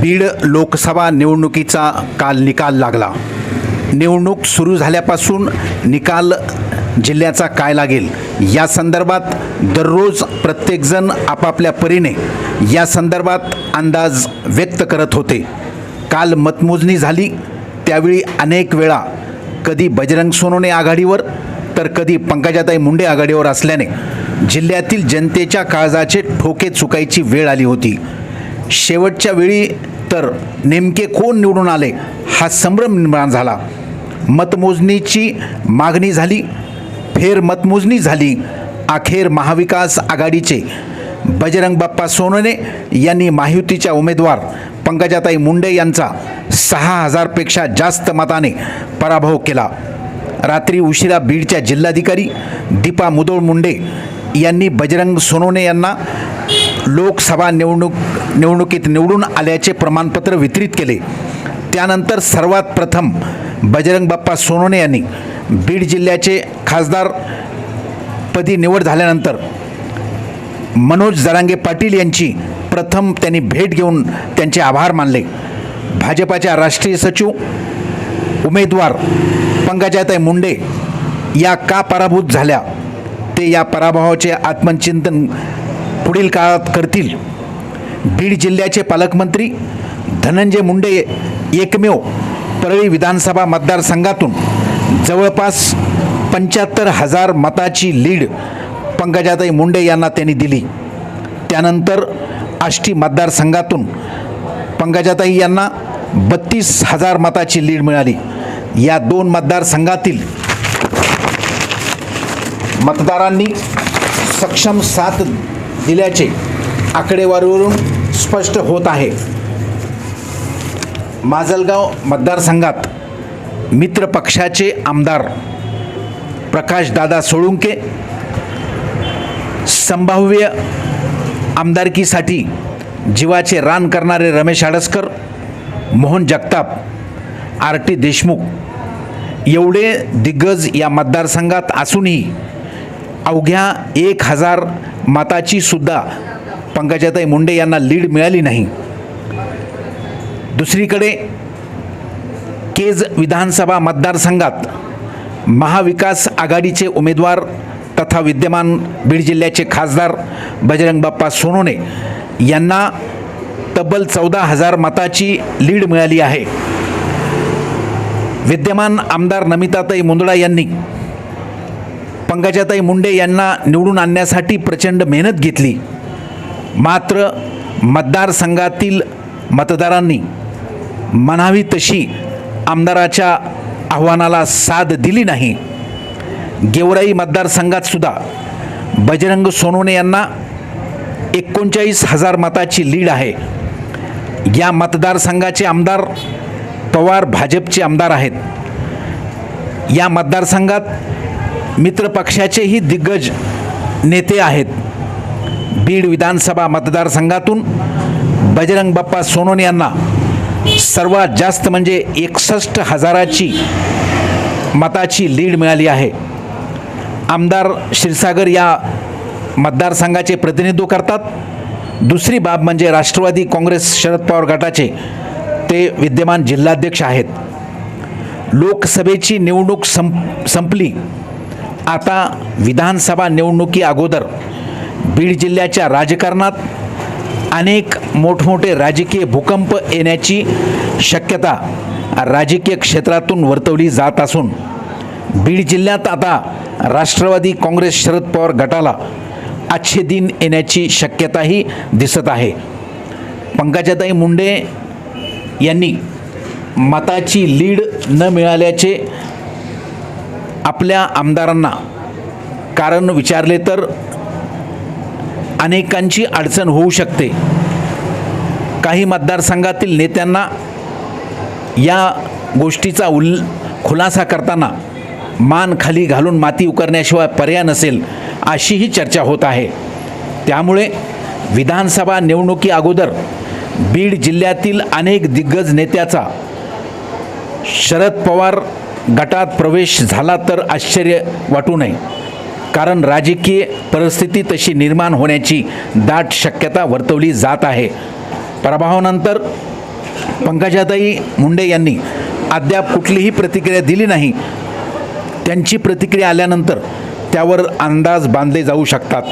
बीड लोकसभा निवडणुकीचा काल निकाल लागला. निवडणूक सुरू झाल्यापासून निकाल जिल्ह्याचा काय लागेल? या संदर्भात दररोज प्रत्येकजण आपापल्या परीने या संदर्भात अंदाज व्यक्त करत होते. काल मतमोजणी झाली. त्यावेळी अनेक वेळा कधी बजरंग सोनोने आघाडीवर तर कधी पंकजाताई मुंडे आघाडीवर असल्याने जिल्ह्यातील जनतेच्या काळजाचे ठोके चुकायची वेळ आली होती. शेवटच्या वेळी तर नेमके कोण निवडून आले हा संभ्रम निर्माण झाला. मतमोजणीची मागणी झाली फेर मतमोजणी झाली अखेर महाविकास आघाडीचे बजरंग बाप्पा सोनने यांनी महायुतीच्या उमेदवार पंकजाताई मुंडे यांचा सहा हजारपेक्षा जास्त मताने पराभव केला. रात्री उशिरा बीडच्या जिल्हाधिकारी दीपा मुदोळ मुंडे यांनी बजरंग सोनोने यांना लोकसभा निवडणूक निवडणुकीत निवडून आल्याचे प्रमाणपत्र वितरित केले. त्यानंतर सर्वात प्रथम बजरंग बाप्पा सोनोने यांनी बीड जिल्ह्याचे खासदार पदी निवड झाल्यानंतर मनोज जरांगे पाटील यांची प्रथम त्यांनी भेट घेऊन त्यांचे आभार मानले. भाजपाच्या राष्ट्रीय सचिव उमेदवार पंकजाताई मुंडे या का पराभूत झाल्या? ते या पराभवाचे आत्मचिंतन पुढील काळात करतील. बीड जिल्ह्याचे पालकमंत्री धनंजय मुंडे एकमेव परळी विधानसभा मतदारसंघातून जवळपास पंच्याहत्तर हजार मताची लीड पंकजाताई मुंडे यांना त्यांनी दिली. त्यानंतर आष्टी मतदारसंघातून पंकजाताई यांना बत्तीस हजार मताची लीड मिळाली. या दोन मतदारसंघातील मतदारांनी सक्षम साथ दिल्याचे आकडेवारीवरून स्पष्ट होत आहे. माजलगाव मतदारसंघात मित्र पक्षाचे आमदार प्रकाशदादा सोळुंके संभाव्य आमदारकीसाठी जीवाचे रान करणारे रमेश आडसकर मोहन जगताप आर टी देशमुख एवढे दिग्गज या मतदारसंघात असूनही अवघ्या एक हजार मताची सुद्धा पंकजाताई मुंडे यांना लीड मिळाली नाही. दुसरीकडे केज विधानसभा मतदारसंघात महाविकास आघाडीचे उमेदवार तथा विद्यमान बीड जिल्ह्याचे खासदार बजरंग बाप्पा सोनोने यांना तब्बल चौदा हजार मताची लीड मिळाली आहे. विद्यमान आमदार नमिताताई मुंदडा यांनी पंकजाताई मुंडे यांना निवडून आणण्यासाठी प्रचंड मेहनत घेतली. मात्र मतदारसंघातील मतदारांनी म्हणावी तशी आमदाराच्या आव्हानाला साथ दिली नाही. गेवराई मतदारसंघातसुद्धा बजरंग सोनवणे यांना एकोणचाळीस हजार मताची लीड आहे. या मतदारसंघाचे आमदार पवार भाजपचे आमदार आहेत. या मतदारसंघात मित्र पक्षाचेही दिग्गज नेते आहेत. बीड विधानसभा मतदारसंघातून बजरंग बाप्पा सोनोने यांना सर्वात जास्त म्हणजे एकसष्ट हजाराची मताची लीड मिळाली आहे. आमदार क्षीरसागर या मतदारसंघाचे प्रतिनिधित्व करतात. दुसरी बाब म्हणजे राष्ट्रवादी काँग्रेस शरद पवार गटाचे ते विद्यमान जिल्हाध्यक्ष आहेत. लोकसभेची निवडणूक संप संपली. आता विधानसभा निवडणुकी अगोदर बीड जिल्ह्याच्या राजकारणात अनेक मोठमोठे राजकीय भूकंप येण्याची शक्यता राजकीय क्षेत्रातून वर्तवली जात असून बीड जिल्ह्यात आता राष्ट्रवादी काँग्रेस शरद पवार गटाला आजचे दिन येण्याची शक्यताही दिसत आहे. पंकजाताई मुंडे यांनी मताची लीड न मिळाल्याचे आपल्या आमदारांना कारण विचारले तर अनेकांची अडचण होऊ शकते. काही मतदारसंघातील नेत्यांना या गोष्टीचा उल खुलासा करताना मान खाली घालून माती उकरण्याशिवाय पर्याय नसेल अशीही चर्चा होत आहे. त्यामुळे विधानसभा निवडणुकी अगोदर बीड जिल्ह्यातील अनेक दिग्गज नेत्याचा शरद पवार गटात प्रवेश झाला तर आश्चर्य वाटू नये. कारण राजकीय परिस्थिती तशी निर्माण होण्याची दाट शक्यता वर्तवली जात आहे. पराभवानंतर पंकजाताई मुंडे यांनी अद्याप कुठलीही प्रतिक्रिया दिली नाही. त्यांची प्रतिक्रिया आल्यानंतर त्यावर अंदाज बांधले जाऊ शकतात.